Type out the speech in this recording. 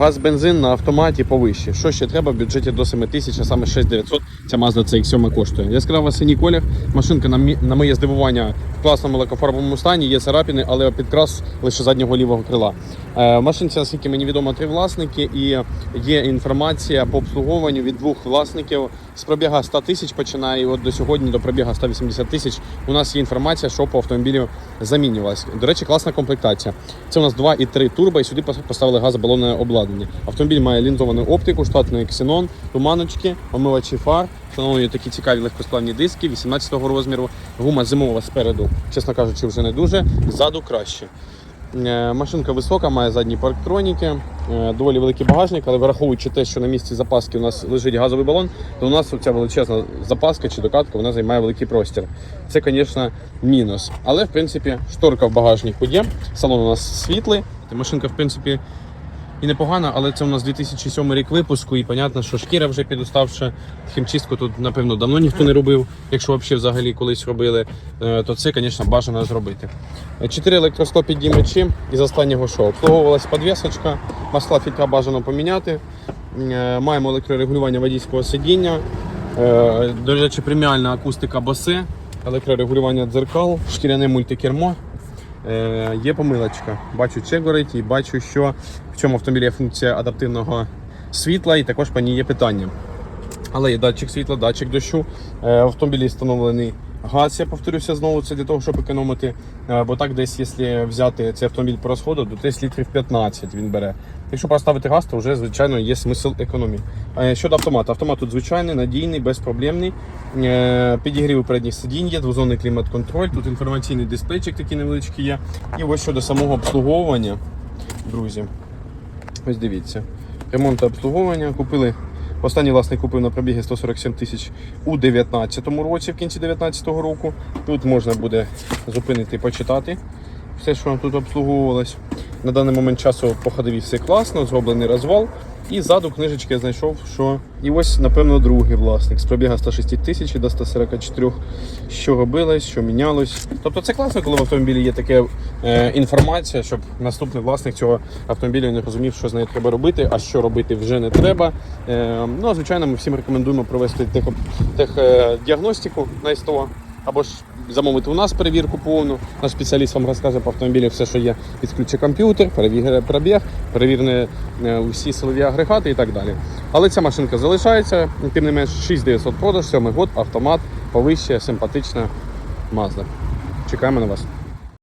Газ бензин на автоматі повище. Що ще треба в бюджеті до 7 тисяч, а саме 6900 ця Mazda CX-7 коштує. Яскрава синій колір. Машинка на, мі- на моє здивування в класному лакофарбовому стані, є царапини, але підкрас лише заднього лівого крила. Е, машинці, наскільки мені відомо, три власники і є інформація по обслуговуванню від двох власників. З пробіга 100 тисяч починає і от до сьогодні до пробіга 180 тисяч. У нас є інформація, що по автомобілю замінювалась. До речі, класна комплектація. Це у нас 2,3 турбо, і сюди пос- поставили газобалонне обладнання. Автомобіль має лінзовану оптику, штатний ксенон, туманочки, омивачі фар, встановлені такі цікаві легкосплавні диски 18-го розміру. Гума зимова спереду, чесно кажучи, вже не дуже. Ззаду краще. Е, Машинка висока, має задні парктроніки, е, доволі великий багажник, але враховуючи те, що на місці запаски у нас лежить газовий балон, то у нас ця величезна запаска чи докатка вона займає великий простір. Це, звісно, мінус. Але в принципі шторка в багажнику є. Салон у нас світлий. Машинка, в принципі, і непогана, але це у нас 2007 рік випуску, і понятно, що шкіра вже підуставша. Хімчистку тут, напевно, давно ніхто не робив. Якщо взагалі взагалі колись робили, е, то це, звісно, бажано зробити. Чотири електроскопідіймачі із останнього шоу. Обслуговувалась підвісочка, масла фільтра бажано поміняти. Е, Маємо електрорегулювання водійського сидіння. Е, До речі, преміальна акустика Bose, електрорегулювання дзеркал, шкіряне мультикермо. Е, Є помилочка. Бачу чек горить і бачу, що в цьому автомобілі є функція адаптивного світла, і також по ній є питання. Але є датчик світла, датчик дощу. Е, В автомобілі встановлений газ, я повторюся знову, це для того, щоб економити. Е, Бо так, десь, якщо взяти цей автомобіль по розходу, то десь літрів 15 він бере. Якщо поставити газ, то вже, звичайно, є смисл економії. Е, Щодо автомату, автомат тут звичайний, надійний, безпроблемний. Е, Підігрів передніх сидінь є, двозонний клімат-контроль, тут інформаційний дисплейчик такий невеличкий є. І ось щодо самого обслуговування, друзі, ось дивіться. Ремонт та обслуговування купили. Останній власник купив на пробіги 147 тисяч у 2019 році, в кінці 2019 року. Тут можна буде зупинити і почитати все, що тут обслуговувалось. На даний момент часу по ходові все класно, зроблений розвал. І ззаду книжечки я знайшов, що і ось, напевно, другий власник з пробіга 106 тисяч до 144, що робилось, що мінялось. Тобто це класно, коли в автомобілі є така е, інформація, щоб наступний власник цього автомобіля не розумів, що з нею треба робити, а що робити вже не треба. Е, ну, звичайно, ми всім рекомендуємо провести тех, тех, е, на СТО. Або ж замовити у нас перевірку повну. Наш спеціаліст вам розкаже по автомобілі все, що є. Підключи комп'ютер, перевіряє пробіг, перевірне е, усі силові агрегати і так далі. Але ця машинка залишається, тим не менш 6900 продаж, 7 год, автомат, повище, симпатична мазда. Чекаємо на вас.